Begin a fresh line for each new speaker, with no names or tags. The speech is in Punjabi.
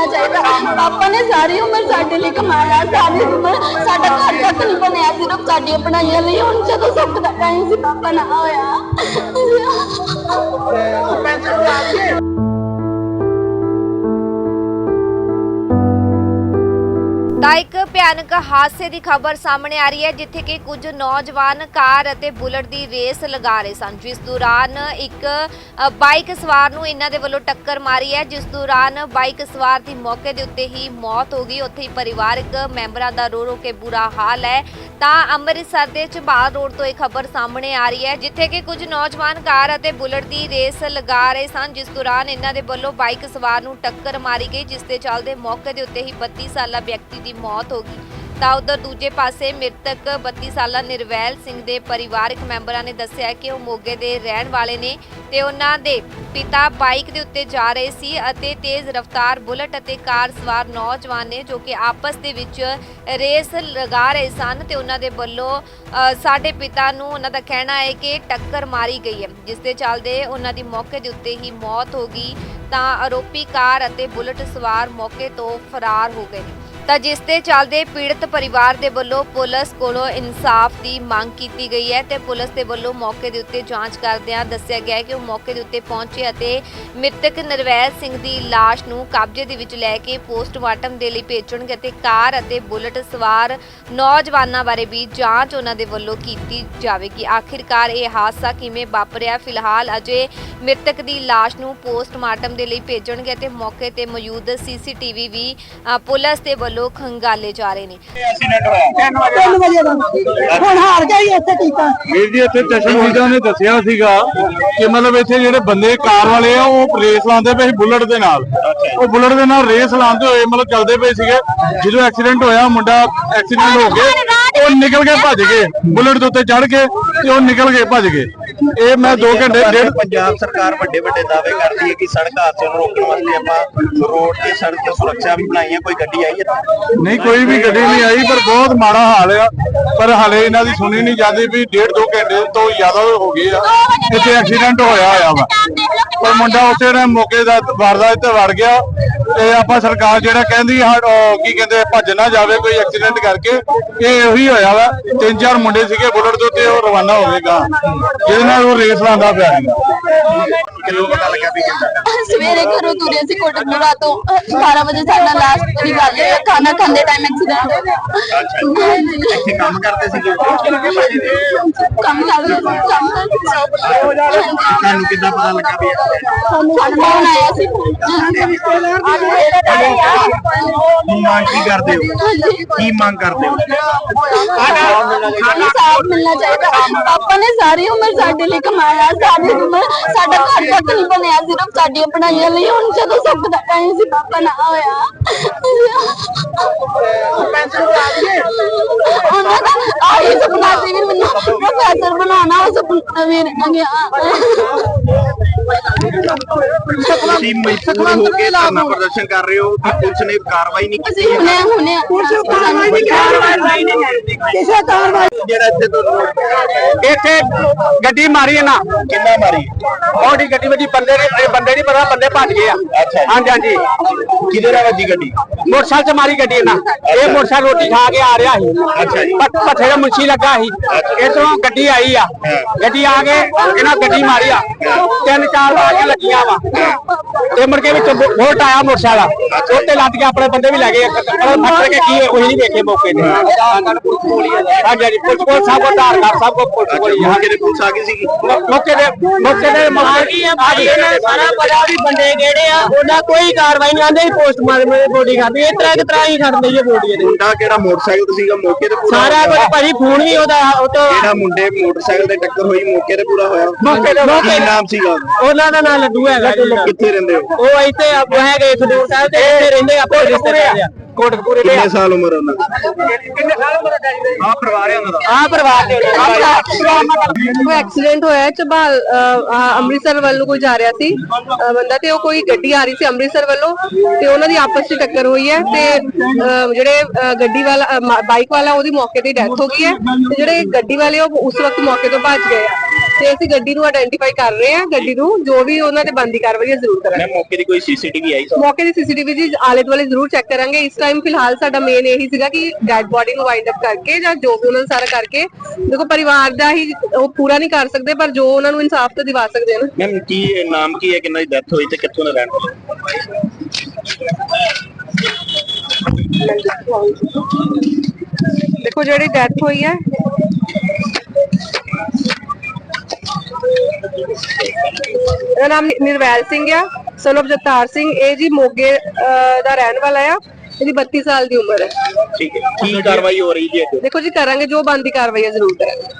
ਮਿਲਣਾ ਚਾਹੀਦਾ। ਪਾਪਾ ਨੇ ਸਾਰੀ ਉਮਰ ਸਾਡੇ ਲਈ ਕਮਾਇਆ, ਸਾਰੀ ਉਮਰ ਸਾਡਾ ਘਰ ਤੱਕ ਨਹੀਂ ਬਣਿਆ। ਸਿਰਫ ਸਾਡੀਆਂ ਬਣਾਈਆਂ ਲਈ। ਹੁਣ ਜਦੋਂ ਸੁੱਖ ਦਾ ਟਾਈਮ ਸੀ, ਪਾਪਾ ਨਾ ਹੋਇਆ
ਤਾਂ ਇੱਕ ਭਿਆਨਕ ਹਾਦਸੇ ਦੀ ਖਬਰ ਸਾਹਮਣੇ ਆ ਰਹੀ ਹੈ, ਜਿੱਥੇ ਕਿ ਕੁਝ ਨੌਜਵਾਨ ਕਾਰ ਅਤੇ ਬੁਲਟ ਦੀ ਰੇਸ ਲਗਾ ਰਹੇ ਸਨ। ਜਿਸ ਦੌਰਾਨ ਇੱਕ ਬਾਈਕ ਸਵਾਰ ਨੂੰ ਇਹਨਾਂ ਦੇ ਵੱਲੋਂ ਟੱਕਰ ਮਾਰੀ ਹੈ। ਜਿਸ ਦੌਰਾਨ ਬਾਈਕ ਸਵਾਰ ਦੀ ਮੌਕੇ ਦੇ ਉੱਤੇ ਹੀ ਮੌਤ ਹੋ ਗਈ। ਉੱਥੇ ਹੀ ਪਰਿਵਾਰਕ ਮੈਂਬਰਾਂ ਦਾ ਰੋ ਰੋ ਕੇ ਬੁਰਾ ਹਾਲ ਹੈ। ਤਾਂ ਅੰਮ੍ਰਿਤਸਰ ਦੇ ਝਬਾਲ ਰੋਡ ਤੋਂ ਇਹ ਖਬਰ ਸਾਹਮਣੇ ਆ ਰਹੀ ਹੈ, ਜਿੱਥੇ ਕਿ ਕੁਝ ਨੌਜਵਾਨ ਕਾਰ ਅਤੇ ਬੁਲਟ ਦੀ ਰੇਸ ਲਗਾ ਰਹੇ ਸਨ, ਜਿਸ ਦੌਰਾਨ ਇਹਨਾਂ ਦੇ ਵੱਲੋਂ ਬਾਈਕ ਸਵਾਰ ਨੂੰ ਟੱਕਰ ਮਾਰੀ ਗਈ, ਜਿਸ ਦੇ ਚੱਲਦੇ ਮੌਕੇ ਦੇ ਉੱਤੇ ਹੀ 32 ਸਾਲਾ ਵਿਅਕਤੀ ਦੀ ਮੌਤ ਹੋ ਗਈ। ਤਾਂ ਉਧਰ ਦੂਜੇ ਪਾਸੇ ਮ੍ਰਿਤਕ 32 ਸਾਲਾ ਨਿਰਵੈਲ ਸਿੰਘ ਦੇ ਪਰਿਵਾਰਕ ਮੈਂਬਰਾਂ ਨੇ ਦੱਸਿਆ ਕਿ ਉਹ ਮੋਗੇ ਦੇ ਰਹਿਣ ਵਾਲੇ ਨੇ ਤੇ ਉਹਨਾਂ ਦੇ ਪਿਤਾ ਬਾਈਕ ਦੇ ਉੱਤੇ ਜਾ ਰਹੇ ਸੀ ਅਤੇ ਤੇਜ਼ ਰਫ਼ਤਾਰ ਬੁਲਟ ਅਤੇ ਕਾਰ ਸਵਾਰ ਨੌਜਵਾਨ ਨੇ ਜੋ ਕਿ ਆਪਸ ਦੇ ਵਿੱਚ ਰੇਸ ਲਗਾ ਰਹੇ ਸਨ ਤੇ ਉਹਨਾਂ ਦੇ ਵੱਲੋਂ ਸਾਡੇ ਪਿਤਾ ਨੂੰ ਉਹਨਾਂ ਦਾ ਕਹਿਣਾ ਹੈ ਕਿ ਟੱਕਰ ਮਾਰੀ ਗਈ ਹੈ। ਜਿਸ ਦੇ ਚੱਲਦੇ ਉਹਨਾਂ ਦੀ ਮੌਕੇ ਦੇ ਉੱਤੇ ਹੀ ਮੌਤ ਹੋ ਗਈ ਤਾਂ ਆਰੋਪੀ ਕਾਰ ਅਤੇ ਬੁਲਟ ਸਵਾਰ ਮੌਕੇ ਤੋਂ ਫਰਾਰ ਹੋ ਗਏ ਨੇ। ਤਾਂ ਜਿਸ ਦੇ ਚੱਲਦੇ ਪੀੜਤ ਪਰਿਵਾਰ ਦੇ ਵੱਲੋਂ ਪੁਲਿਸ ਕੋਲੋਂ ਇਨਸਾਫ ਦੀ ਮੰਗ ਕੀਤੀ ਗਈ ਹੈ ਤੇ ਪੁਲਿਸ ਦੇ ਵੱਲੋਂ ਮੌਕੇ ਦੇ ਉੱਤੇ ਜਾਂਚ ਕਰਦਿਆਂ ਦੱਸਿਆ ਗਿਆ ਕਿ ਉਹ ਮੌਕੇ ਦੇ ਉੱਤੇ ਪਹੁੰਚੇ ਅਤੇ ਮ੍ਰਿਤਕ ਨਰਵੈਲ ਸਿੰਘ ਦੀ ਲਾਸ਼ ਨੂੰ ਕਬਜ਼ੇ ਦੇ ਵਿੱਚ ਲੈ ਕੇ ਪੋਸਟਮਾਰਟਮ ਦੇ ਲਈ ਭੇਜਣਗੇ ਅਤੇ ਕਾਰ ਅਤੇ ਬੁਲਟ ਸਵਾਰ ਨੌਜਵਾਨਾਂ ਬਾਰੇ ਵੀ ਜਾਂਚ ਉਹਨਾਂ ਦੇ ਵੱਲੋਂ ਕੀਤੀ ਜਾਵੇਗੀ। ਆਖਿਰਕਾਰ ਇਹ ਹਾਦਸਾ ਕਿਵੇਂ ਵਾਪਰਿਆ, ਫਿਲਹਾਲ ਅਜੇ ਮ੍ਰਿਤਕ ਦੀ ਲਾਸ਼ ਨੂੰ ਪੋਸਟਮਾਰਟਮ ਦੇ ਲਈ ਭੇਜਣਗੇ ਅਤੇ ਮੌਕੇ ਤੇ ਮੌਜੂਦ ਸੀਸੀਟੀਵੀ ਵੀ ਪੁਲਿਸ ਦੇ ਵੱਲੋਂ ਖੰਗਾਲੇ ਜਾ ਰਹੇ ਨੇ।
ਐਕਸੀਡੈਂਟ ਹੋਇਆ।
3 ਵਜੇ ਦਾ। ਹੁਣ ਹਾਰ ਗਿਆ ਹੀ ਇੱਥੇ ਕੀਤਾ
ਵੀਰ ਜੀ ਇੱਥੇ ਚਸ਼ਮਦੀਦਾਂ ਨੇ ਦੱਸਿਆ ਸੀਗਾ ਕਿ ਮਤਲਬ ਇੱਥੇ ਜਿਹੜੇ ਬੰਦੇ ਕਾਰ ਵਾਲੇ ਆ ਉਹ ਰੇਸ ਲਾਉਂਦੇ ਪਏ ਸੀ ਬੁਲਟ ਦੇ ਨਾਲ। ਉਹ ਬੁਲਟ ਦੇ ਨਾਲ ਰੇਸ ਲਾਉਂਦੇ ਹੋਏ ਮਤਲਬ ਚੱਲਦੇ ਪਏ ਸੀਗੇ। ਜਦੋਂ ਐਕਸੀਡੈਂਟ ਹੋਇਆ ਮੁੰਡਾ ਐਕਸੀਡੈਂਟ ਹੋ ਕੇ ਉਹ ਨਿਕਲ ਕੇ ਭੱਜ ਗਏ। ਬੁਲਟ ਦੇ ਉੱਤੇ ਚੜ ਕੇ ਤੇ ਉਹ ਨਿਕਲ ਕੇ ਭੱਜ ਗਏ। ਇਹ ਮੈਂ 2 ਘੰਟੇ ਡੇਢ
ਪੰਜਾਬ ਸਰਕਾਰ ਵੱਡੇ ਵੱਡੇ ਦਾਅਵੇ ਕਰਦੀ ਹੈ ਕਿ ਸੜਕ ਹਾਦਸਿਆਂ ਨੂੰ ਰੋਕਣ ਵਾਸਤੇ ਆਪਾਂ ਰੋਡ ਤੇ ਸੜਕ ਤੇ ਸੁਰੱਖਿਆ ਵੀ ਬਣਾਈ ਹੈ ਕੋਈ ਗੱਡੀ ਆਈ ਹੈ?
ਨਹੀਂ ਕੋਈ ਵੀ ਗੱਡੀ ਨਹੀਂ ਆਈ ਪਰ ਬਹੁਤ ਮਾੜਾ ਹਾਲ ਆ। ਪਰ ਹਲੇ ਇਹਨਾਂ ਦੀ ਸੁਣੀ ਨਹੀਂ ਜਾਂਦੀ ਵੀ ਡੇਢ ਦੋ ਘੰਟੇ ਤੋਂ ਜ਼ਿਆਦਾ ਹੋ ਗਏ ਆ। ਇੱਥੇ ਐਕਸੀਡੈਂਟ ਹੋਇਆ ਹੋਇਆ ਵਾ। ਪਰ ਮੁੰਡਾ ਉੱਥੇ ਨੇ ਮੌਕੇ ਦਾ ਵਾਰਦਾਤ ਤੇ ਵੜ ਗਿਆ। ਤੇ ਆਪਾਂ ਸਰਕਾਰ ਜਿਹੜਾ ਕਹਿੰਦੀ ਆ, ਕੀ ਕਹਿੰਦੇ ਭੱਜ ਨਾ ਜਾਵੇ ਕੋਈ ਐਕਸੀਡੈਂਟ ਕਰਕੇ। ਇਹ ਉਹੀ ਹੋਇਆ ਵਾ ਤਿੰਨ ਚਾਰ ਮੁੰਡੇ ਸੀਗੇ ਬੁਲਟ ਦੇ ਉੱਤੇ ਉਹ ਰਵਾਨਾ ਹੋਵੇਗਾ ਜਿਹਦੇ ਨਾਲ ਉਹ ਰੇਸ ਲਾਉਂਦਾ ਪਿਆ
ਕਿਲੋ ਪਤਾ ਲੱਗਾ ਵੀ ਕਿੱਦਾਂ
ਸਵੇਰੇ ਘਰੋਂ ਤੁਰੇ ਸੀ ਕੋਟਕਪੂਰਾ ਤੋਂ। 12 ਵਜੇ ਸਾਡਾ ਲਾਸਟ ਦੀ ਗੱਲ ਹੈ ਖਾਣਾ ਖਾਂਦੇ ਟਾਈਮ ਐਕਸੀਡੈਂਟ ਹੋ ਗਿਆ
ਇੱਥੇ ਕੰਮ ਕਰਦੇ ਸੀਗੇ
ਕੰਮ ਕਰਦੇ ਸੀ? ਕੰਮ ਕਰਦੇ ਸੀ
ਤੁਹਾਨੂੰ ਕਿੱਦਾਂ ਪਤਾ ਲੱਗਾ ਵੀ
ਸਾਨੂੰ ਫੋਨ ਆਇਆ ਸੀ।
ਕੀ ਮੰਗ ਕੀ ਕਰਦੇ ਹੋ? ਕੀ ਮੰਗ ਕਰਦੇ ਹੋ?
ਇਨਸਾਫ ਮਿਲਣਾ ਚਾਹੀਦਾ। ਪਾਪਾ ਨੇ ਸਾਰੀ ਉਮਰ ਸਾਡੇ ਲਈ ਕਮਾਇਆ ਸਾਰੀ ਉਮਰ ਸਾਡਾ ਘਰ ਤੱਕ ਨਹੀਂ ਬਣਿਆ ਸਿਰਫ ਸਾਡੀਆਂ ਪੜਾਈਆਂ ਲਈ ਹੁਣ ਜਦੋਂ ਸੁੱਖ ਦਾ ਟਾਈਮ ਸੀ ਪਾਪਾ ਨਾ ਹੋਇਆ। ਉਹਨਾਂ ਦਾ ਆਹੀ ਸੁਪਨਾ ਸੀ ਵੀ ਮੈਨੂੰ ਬਣਾਉਣਾ ਉਹ ਸੁਪਨਾ ਮੇਰੇ ਨਾਲ ਗਿਆ
ਤੁਸੀਂ ਮਜਬੂਰ ਹੋ ਕੇ ਧਰਨਾ ਪ੍ਰਦਰਸ਼ਨ ਕਰ ਰਹੇ ਹੋ ਤੇ ਪੁਲਿਸ ਨੇ ਕਾਰਵਾਈ ਨਹੀਂ ਕੀਤੀ
ਅਸੀਂ ਹੁਣੇ ਹੁਣੇ
ਕਾਰਵਾਈ ਨਹੀਂ ਕਿਸੇ ਕਾਰਵਾਈ
ਜਿਹੜਾ ਇੱਥੇ ਤੋਂ
ਇੱਥੇ ਗੱਡੀ ਮਾਰੀ ਹੈ ਨਾ
ਕਿੰਨਾ ਮਾਰੀ?
ਉਹਦੀ ਗੱਡੀ ਵਿੱਚ ਬੰਦੇ ਨੇ ਇਹ ਬੰਦੇ ਨਹੀਂ ਪਤਾ ਬੰਦੇ ਭੱਜ ਗਏ ਆ। ਹਾਂਜੀ ਹਾਂਜੀ।
ਕਿਹਦੇ ਨਾਲ ਵੱਜੀ ਗੱਡੀ?
ਮੋਟਰਸਾਈਕਲ ਚ ਮਾਰੀ ਗੱਡੀ ਇਹਨਾਂ। ਇਹ ਮੋਟਰਸਾਈਕਲ ਰੋਟੀ ਖਾ ਕੇ ਆ ਰਿਹਾ ਸੀ।
ਅੱਛਾ ਜੀ।
ਪੱਠੇ ਦਾ ਮੁੰਸ਼ੀ ਲੱਗਾ ਸੀ। ਇਧਰੋਂ ਗੱਡੀ ਆਈ ਆ। ਗੱਡੀ ਆ ਕੇ ਇਹਨਾਂ ਗੱਡੀ ਮਾਰੀ ਆ। ਤਿੰਨ ਚਾਰ ਵਾਰ ਕੇ ਲੱਗੀਆਂ ਵਾ। ਤੇ ਮੁੜ ਕੇ ਵਿੱਚ ਵੋਟ ਆਇਆ ਮੋਟਰਸਾਈਕਲ ਉੱਤੇ ਲੱਦ ਕੇ ਆਪਣੇ ਬੰਦੇ ਵੀ ਲੈ ਗਏ। ਕਲਰ ਫੱਟ ਕੇ ਕੀ ਉਹ ਨਹੀਂ ਵੇਖੇ ਮੌਕੇ ਤੇ। ਹਾਂਜੀ ਹਾਂਜੀ ਪੁਲਿਸ ਕੋਲ ਸਭ ਕੋ ਧਾਰ ਕਰ ਸਭ ਕੋ ਪੁਲਿਸ ਕੋਲ ਆ।
ਮੌਕੇ ਤੇ ਪੁਲਿਸ ਆ ਗਈ ਸੀਗੀ।
ਮੌਕੇ ਦੇ ਮੌਕੇ ਦੇ ਆ ਗਈ ਆ ਭਾਈ ਇਹਨਾਂ ਸਾਰਾ ਪਤਾ ਵੀ ਬੰਦੇ ਕਿਹੜੇ ਆ ਉਹਨਾਂ ਕੋਈ ਕਾਰਵਾਈ ਨਹੀਂ ਆਂਦੇ ਪੋਸਟਮਾਰਟਮ ਦੀ ਬੋਡੀ ਖਾਦੀ ਇਸ ਤਰ੍ਹਾਂ ਕਿਤਰਾ ਹੀ ਖੜਦੇ ਇਹ ਬੋਡੀ ਦੇ
ਮੁੰਡਾ ਕਿਹੜਾ ਮੋਟਰਸਾਈਕਲ ਤੇ ਸੀਗਾ ਮੌਕੇ ਤੇ ਪੂਰਾ
ਸਾਰਾ ਕੁਝ ਭਾਜੀ ਫੋਨ ਵੀ ਉਹਦਾ ਉਹ ਤੋਂ
ਜਿਹੜਾ ਮੁੰਡੇ ਮੋਟਰਸਾਈਕਲ ਤੇ ਟੱਕਰ ਹੋਈ ਮੌਕੇ ਤੇ ਪੂਰਾ ਹੋਇਆ।
ਮੌਕੇ ਤੇ
ਕੀ ਨਾਮ ਸੀਗਾ ਉਹਦਾ?
ਉਹਨਾਂ ਦਾ ਨਾਮ ਲੱਡੂ ਹੈਗਾ ਜੀ।
ਕਿੱਥੇ ਰਹਿੰਦੇ ਹੋ?
ਉਹ ਇੱਥੇ ਆਪ ਹੈਗੇ ਖਡੂਰ ਸਾਹਿਬ ਤੇ ਇੱਥੇ ਰਹਿੰਦੇ ਆ ਆਪਣੇ ਰਿਸ਼ਤੇਦਾਰ ਆ। ਕੋਟਕਪੂਰੇ ਦੇ
ਕਿੰਨੇ ਸਾਲ ਉਮਰ ਉਹਨਾਂ ਦੀ?
ਕਿੰਨੇ ਸਾਲ ਉਮਰ ਦਾ ਜੀ
ਆ ਪਰਿਵਾਰ ਹੈ ਉਹਨਾਂ ਦਾ।
ਆ ਪਰਿਵਾਰ ਦੇ
ਉਹ ਐਕਸੀਡੈਂਟ ਹੋਇਆ ਚਬਾਲ ਅੰਮ੍ਰਿਤਸਰ ਵੱਲੋਂ ਕੋਈ ਜਾ ਰਿਹਾ ਸੀ ਬੰਦਾ ਤੇ ਉਹ ਕੋਈ ਗੱਡੀ ਆ ਰਹੀ ਸੀ ਅੰਮ੍ਰਿਤਸਰ ਵੱਲੋਂ ਤੇ ਉਹਨਾਂ ਦੀ ਆਪਸ ਵਿੱਚ ਟੱਕਰ ਹੋਈ ਹੈ ਤੇ ਜਿਹੜੇ ਗੱਡੀ ਵਾਲਾ ਬਾਈਕ ਵਾਲਾ ਉਹਦੀ ਮੌਕੇ ਤੇ ਡੈਥ ਹੋ ਗਈ ਹੈ ਤੇ ਜਿਹੜੇ ਗੱਡੀ ਵਾਲੇ ਉਹ ਉਸ ਵਕਤ ਮੌਕੇ ਤੋਂ ਭੱਜ ਗਏ ਆ। ਤੇ ਅਸੀਂ ਗੱਡੀ ਨੂੰ ਆਇਡੈਂਟੀਫਾਈ ਕਰ ਰਹੇ ਹਾਂ ਗੱਡੀ ਨੂੰ ਜੋ ਵੀ ਉਹਨਾਂ ਤੇ ਬੰਦੀ ਕਾਰਵਾਈ ਹੈ ਜ਼ਰੂਰ ਕਰਾਂਗੇ।
ਮੈਂ ਮੌਕੇ ਦੀ ਕੋਈ ਸੀਸੀਟੀਵੀ ਆਈ
ਮੌਕੇ ਦੀ ਸੀਸੀਟੀਵੀ ਜੀ ਆਲੇ ਦੁਆਲੇ ਜ਼ਰੂਰ ਚੈੱਕ ਕਰਾਂਗੇ। ਇਸ ਟਾਈਮ ਫਿਲਹਾਲ ਸਾਡਾ ਮੇਨ ਇਹੀ ਸੀਗਾ ਕਿ ਡੈਡ ਬੋਡੀ ਨੂੰ ਵਾਈਂਡ ਅਪ ਕਰਕੇ ਜਾਂ ਜੋ ਵੀ ਉਹਨਾਂ ਨੂੰ ਸਾਰਾ ਕਰਕੇ ਦੇਖੋ ਪਰਿਵਾਰ ਦਾ ਹੀ ਉਹ ਪੂਰਾ ਨਹੀਂ ਕਰ ਸਕਦੇ ਪਰ ਜੋ ਉਹਨਾਂ ਨੂੰ ਇਨਸਾਫ ਤਾਂ ਦਿਵਾ ਸਕਦੇ ਹਨ
ਮੈਮ ਕੀ ਨਾਮ ਕੀ ਹੈ ਕਿੰਨਾ ਦੀ ਡੈਥ ਹੋਈ ਤੇ ਕਿੱਥੋਂ ਦਾ ਰਹਿਣ ਵਾਲਾ?
ਦੇਖੋ ਜਿਹੜੀ ਡੈਥ ਹੋਈ ਹੈ ਇਹਦਾ ਨਾਮ ਨਿਰਵੈਲ ਸਿੰਘ ਆ ਸਨ of ਜਗਤਾਰ ਸਿੰਘ ਇਹ ਜੀ ਮੋਗੇ ਅਹ, ਦਾ ਰਹਿਣ ਵਾਲਾ ਆ ਇਹਦੀ 32 ਸਾਲ ਦੀ ਉਮਰ ਹੈ।
ਠੀਕ ਹੈ ਕੀ ਕਾਰਵਾਈ ਹੋ ਰਹੀ ਜੀ ਅੱਗੇ
ਦੇਖੋ ਜੀ ਕਰਾਂਗੇ ਜੋ ਬੰਦੀ ਕਾਰਵਾਈ ਹੈ ਜ਼ਰੂਰ ਕਰਾਂਗੇ।